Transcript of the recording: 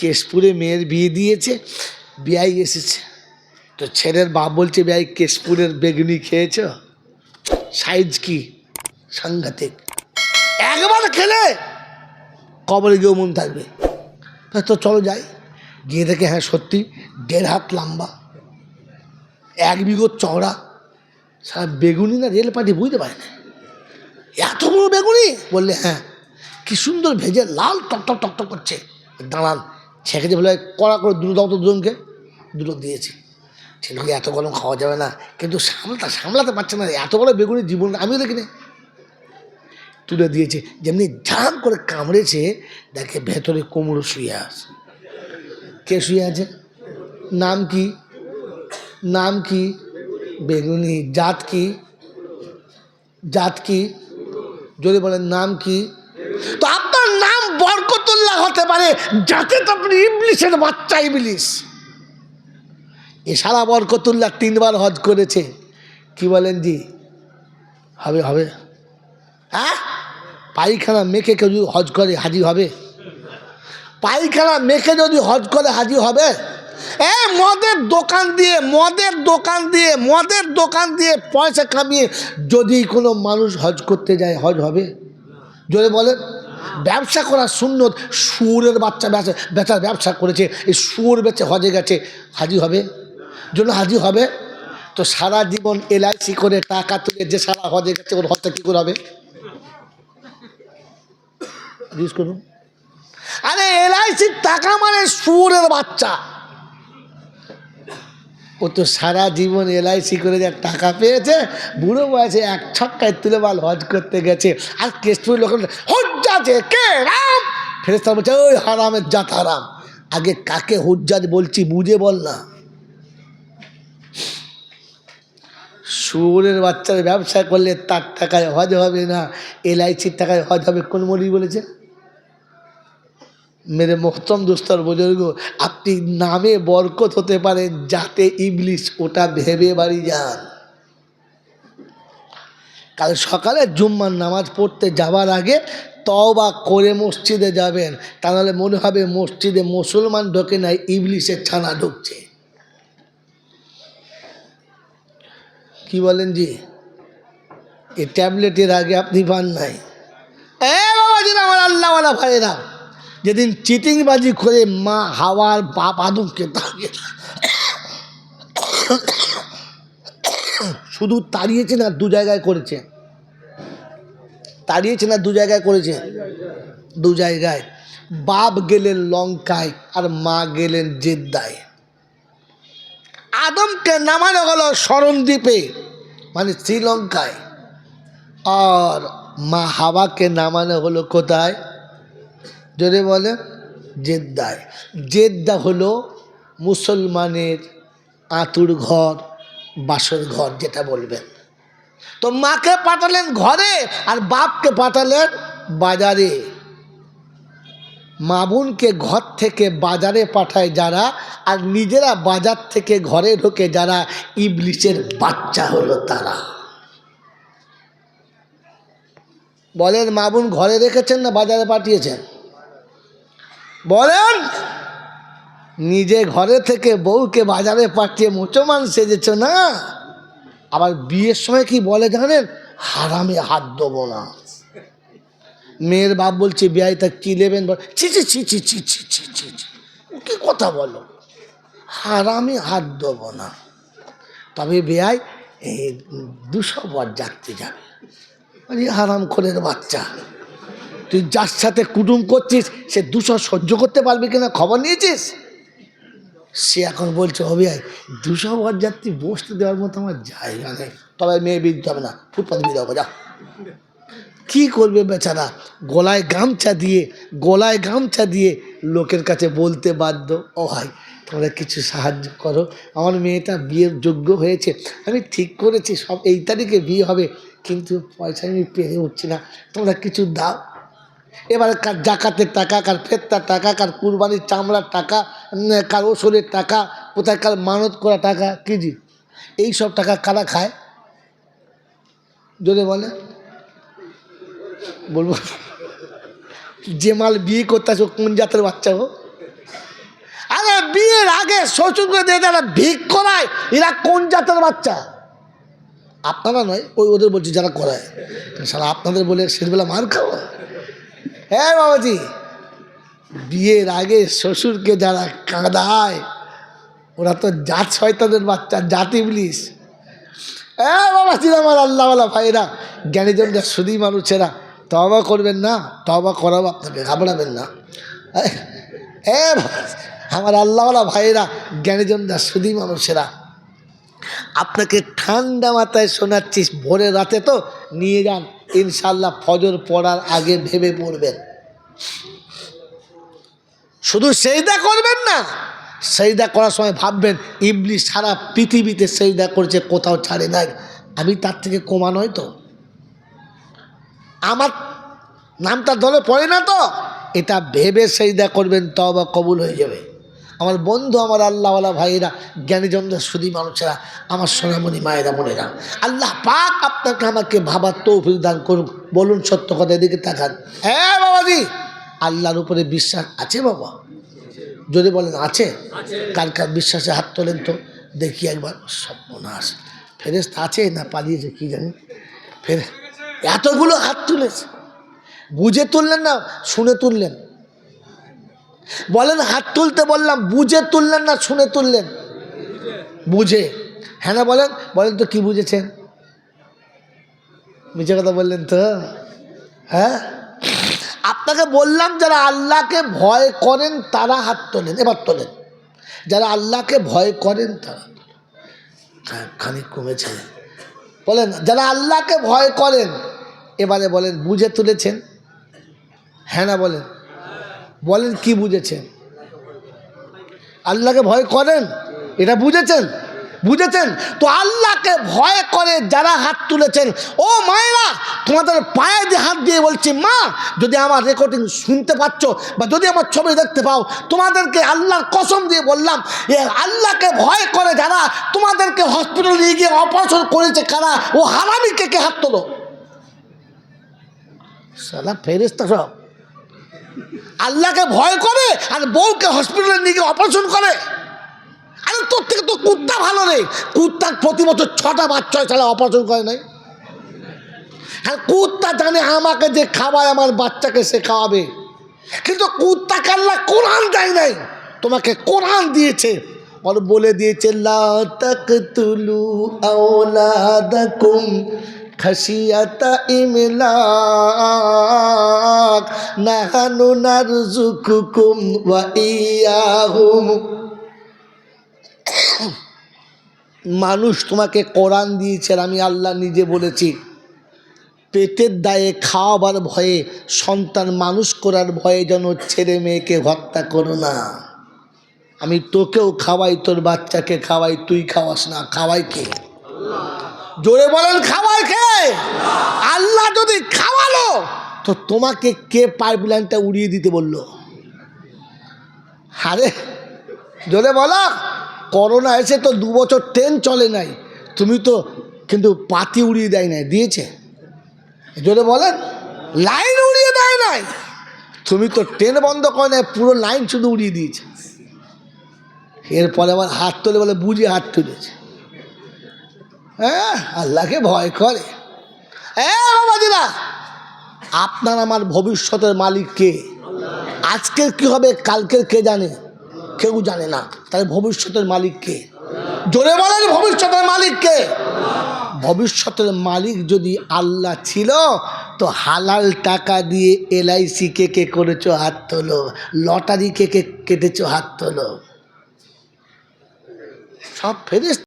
কেশপুরে মেয়ের বিয়ে দিয়েছে, বিয়াই এসেছে। তো ছেলের বাপ বলছে, বিয়াই কেশপুরের বেগুনি খেয়েছ? সাইজ কি? সাংঘাতিক। একবার খেলে কবরে গিয়েও মন থাকবে। তা চলো যাই। গিয়ে দেখে হ্যাঁ সত্যি দেড় হাত লম্বা, এক বিঘো চওড়া। সারা বেগুনি না রেল পার্টি বুঝতে পারে না। এত বড় বেগুনি? বললে হ্যাঁ কি সুন্দর ভেজে লাল টক টক টক করছে। দাঁড়ান যে বলে, কড়া করে দুটো দাও তো দুজনকে। দুটো দিয়েছি। ছেলেকে এত গরম খাওয়া যাবে না। কিন্তু সামলাতে সামলাতে পারছে না। এত বড় বেগুনি জীবন আমিও দেখিনি। তুলে দিয়েছে। যেমনি ঝাম করে কামড়েছে, দেখে ভেতরে কুমড়ো শুয়ে আছে। কে শুয়ে আছে? নাম কি? নাম কি? বেগুনি জাত কি? জাত কি? যদি বলেন নাম কি? তো বরকতুল্লাহ হতে পারে যাতে তো আপনি ইবলিশের বাচ্চা ইবলিশ সারা বরকতুল্লাহ তিনবার হজ করেছে। কি বলেন জি? হবে হবে। হ্যাঁ? পায়খানা মেখে কেউ যদি হজ করে, হাজির হবে? পায়খানা মেখে যদি হজ করে, হাজির হবে? এ, মদের দোকান দিয়ে, মদের দোকান দিয়ে, মদের দোকান দিয়ে পয়সা কামিয়ে যদি কোনো মানুষ হজ করতে যায়, হজ হবে? যদি বলেন। ব্যবসা করা শূন্য সুরের বাচ্চা বেচা বেচার ব্যবসা করেছে, এই সুর বেচে হজে গেছে। হাজি হবে? জন্য হাজি হবে? তো সারা জীবন এলআইসি করে টাকা তুলে যে সারা হজে গেছে, ওর হজটা কী করে হবে? জিজ্ঞেস করুন। আরে এলআইসির টাকা মানে সুরের বাচ্চা। ও তো সারা জীবন এলআইসি করে যা টাকা পেয়েছে, বুড়ো বয়সে এক ছক্কায় তুলে মাল হজ করতে গেছে। আর কেশপুর লোক হজ্জাছে কে? রাম! ফেরেস্তা বলছে, ওই হারামের জাত হারাম। আগে কাকে হুজ্জাত বলছি বুঝে বল না। শুয়োরের বাচ্চার ব্যবসা করলে তার টাকায় হজ হবে না, এলআইসির টাকায় হজ হবে কোন মরি বলেছে? মেরে মোহতম দোস্তর বুজুর্গ আপনি নামে বরকত হতে পারেন যাতে ইবলিশ ওটা ভেবে বাড়ি যান কাল সকালে জুম্মার নামাজ পড়তে যাওয়ার আগে তওবা করে মসজিদে যাবেন তা নাহলে মনে হবে মসজিদে মুসলমান ঢোকে নাই ইবলিশের ছানা ঢুকছে কি বলেন জি এই ট্যাবলেটের আগে আপনি পান নাই। এ বাবাজির আমার আল্লাহওয়ালা ভাইয়েরা যেদিন চিটিংবাজি করে মা হাওয়ার বাপ আদমকে তাড়িয়ে শুধু তাড়িয়েছে না দু জায়গায় করেছে। তাড়িয়েছে না দু জায়গায় করেছে। দু জায়গায়। বাপ গেলেন লঙ্কায় আর মা গেলেন জেদ্দায়। আদমকে নামানো হলো স্মরণদ্বীপে মানে শ্রীলঙ্কায়। আর মা হাওয়াকে নামানো হলো কোথায়? যদি বলে জেদ্দায়। জেদ্দা হলো মুসলমানের আঁতুর ঘর বাসর ঘর যেটা বলবেন। তো মাকে পাঠালেন ঘরে আর বাপকে পাঠালেন বাজারে। মা বোনকে ঘর থেকে বাজারে পাঠায় যারা আর নিজেরা বাজার থেকে ঘরে ঢোকে যারা ইবলিশের বাচ্চা হলো তারা। বলেন মা বোন ঘরে রেখেছেন না বাজারে পাঠিয়েছেন? বলেন, নিজে ঘরে থেকে বউকে বাজারে পাঠিয়ে মুসলমান সেজেছ না? আবার বিয়ের সময় কি বলে জানেন? হারামে হাত দেবো না। মেয়ের বাপ বলছে বিয়াই তা কী নেবেন? ছি ছি ছি ছি ছি ছি ছি ছি কি কথা বলো? হারামে হাত দেবো না। তবে বেয়াই, এই দুশো বর জাগতে যাবে। হারাম খোলের বাচ্চা। তুই যার সাথে কুটুম করছিস, সে দুশো সহ্য করতে পারবে কিনা খবর নিয়েছিস? সে এখন বলছে হবে দুশো বর যাত্রী বসতে দেওয়ার মতো আমার জায়গা নেই। তবে মেয়ে দিতে হবে না, ফুটপাত বিয়ে দেবো যা। কী করবে বেচারা? গলায় গামছা দিয়ে, গলায় গামছা দিয়ে লোকের কাছে বলতে বাধ্য? ও ভাই, তোমরা কিছু সাহায্য করো। আমার মেয়েটা বিয়ের যোগ্য হয়েছে। আমি ঠিক করেছি, সব এই তারিখে বিয়ে হবে। কিন্তু পয়সা আমি পেরে উঠছি না। তোমরা কিছু দাও। এবারে কার জাকাতের টাকা, কার ফেরতার টাকা, কার কুরবানির চামড়ার টাকা কার ওষুধের টাকা কোথায় কার মানত করা টাকা, কি জি? এই সব টাকা কারা খায়? যদি বলে। বলব। যে মাল বিয়ে করতে আসো কোন জাতের বাচ্চা গো? আরে বিয়ের আগে শ্বশুরকে দিয়ে যারা ভিক করায় এরা কোন জাতের বাচ্চা? আপনারা নয়, ওই ওদের বলছি যারা করায়। সারা আপনাদের বলে শেষবেলা মার খাব হ্যাঁ বাবাজি। বিয়ের আগে শ্বশুরকে যারা কাঁদায়, ওরা তো জাত শয়তানের বাচ্চা, জাতি ইবলিশ হ্যাঁ বাবা ছিল আমার আল্লাহওয়ালা ভাইরা জ্ঞানীজনরা শুধুই মানুষেরা তবা করবেন না তবা করাবো আপনাকে ঘাবড়াবেন না। এ আমার আল্লাহওয়ালা ভাইরা জ্ঞানীজনরা শুধুই মানুষেরা, আপনাকে ঠান্ডা মাথায় শোনাচ্ছিস ভোরের রাতে তো নিয়ে যান। ইনশাল্লাহ ফজর পড়ার আগে ভেবে পড়বেন। শুধু সেইদা করবেন না, সেইদা করার সময় ভাববেন, ইবলি সারা পৃথিবীতে সেইদা করছে, কোথাও ছাড়ে নাই। আমি তার থেকে কমা নয় তো। আমার নামটা দলে পড়ে না তো। এটা ভেবে সেইদা করবেন তবা কবুল হয়ে যাবে। আমার বন্ধু, আমার আল্লাহওয়ালা ভাইয়েরা জ্ঞানীজনরা শুধু মানুষেরা, আমার সোনামণি মায়েরা, বোনেরা, আল্লাহ পাক আপনাকে আমাকে ভাবার তৌফিক দান করুন বলুন সত্য কথা, এদিকে তাকান। হ্যাঁ বাবাজি, আল্লাহর উপরে বিশ্বাস আছে বাবা? যদি বলেন আছে, কার কার বিশ্বাসে হাত তোলেন তো? দেখি একবার, সর্বনাশ। ফেরেস্ত আছে না পালিয়েছে, কি জানি? ফের এতগুলো হাত তুলেছে। বুঝে তুললেন না, শুনে তুললেন। বলেন হাত তুলতে বললাম বুঝে তুললেন না শুনে তুললেন? বুঝে। হ্যাঁ না বলেন? বলেন তো কি বুঝেছেন? মিছে কথা বললেন তো। হ্যাঁ? আপনাকে বললাম যারা আল্লাহকে ভয় করেন তারা হাত তোলেন। এবার তোলেন। যারা আল্লাহকে ভয় করেন তারা হ্যাঁ, খানিক কমেছে। বলেন যারা আল্লাহকে ভয় করেন এবারে বলেন বুঝে তুলেছেন? হ্যাঁ না বলেন? বলেন কি বুঝেছেন? আল্লাহকে ভয় করেন? এটা বুঝেছেন? বুঝেছেন? তো আল্লাহকে ভয় করে যারা হাত তুলেছেন, ও মায়েরা, তোমাদের পায়ে দিয়ে হাত দিয়ে বলছি, মা, যদি আমার রেকর্ডিং শুনতে পাচ্ছ বা যদি আমার ছবি দেখতে পাও, তোমাদেরকে আল্লাহর কসম দিয়ে বললাম, এ আল্লাহকে ভয় করে যারা তোমাদেরকে হসপিটাল নিয়ে গিয়ে অপারেশন করেছে, কারা? ও হারামি কে কে হাত তোলো? সালা ফেরিস্তা সব আল্লাহকে ভয় করে আর বউকে হসপিটালে নিয়ে গিয়ে অপারেশন করে। আরে তোর থেকে তো কুত্তা ভালো রে। কুত্তার প্রতি বছর ছটা বাচ্চা হয় তাহলে অপারেশন করে নাই। আর কুত্তা জানে আমাকে যে খাওয়ায় আমার বাচ্চাকে সে খাওয়াবে। কিন্তু কুত্তা কাল্লা কোরআন দেয় নাই। তোমাকে কোরআন দিয়েছে। বলে দিয়েছে, লা তাকতুলু আওলাদাকুম ইমলাক, নাহানু নারজুকুকুম ওয়া ইয়াহুম। মানুষ তোমাকে কোরআন দিয়েছে আমি আল্লাহ নিজে বলেছি। পেটের দায়ে খাওয়াবার ভয়ে, সন্তান মানুষ করার ভয়ে যেন ছেলে মেয়েকে হত্যা করো না। আমি তোকেও খাওয়াই, তোর বাচ্চাকে খাওয়াই, তুই খাওয়াস না, খাওয়াই কে? জোরে বলেন, খাবার খেয়ে। আল্লাহ যদি খাওয়ালো, তো তোমাকে কে পাইপ লাইনটা উড়িয়ে দিতে বলল? আরে, জোরে বলো, করোনা এসে তো দু বছর ট্রেন চলে নাই, তুমি তো কিন্তু পাতি উড়িয়ে দেয় নাই, দিয়েছে। জোরে বলেন, লাইন উড়িয়ে দেয় নাই, তুমি তো ট্রেন বন্ধ করে নাই, পুরো লাইন শুধু উড়িয়ে দিয়েছে। এরপরে আবার হাত তোলে বলে, বুঝে হাত তুলেছে। হ্যাঁ আল্লাহকে ভয় করে। হ্যাঁ আপনার আমার ভবিষ্যতের মালিক কে? আজকের কি হবে, কালকের কে জানে? কেউ জানে না। তাহলে ভবিষ্যতের মালিক কে? জোরে বলেন, ভবিষ্যতের মালিক কে? ভবিষ্যতের মালিক যদি আল্লাহ ছিল, তো হালাল টাকা দিয়ে এলআইসি কে কে করেছ, হাত তোলো। লটারি কে কে কেটেছো, হাত তোলো। সব ফেরেস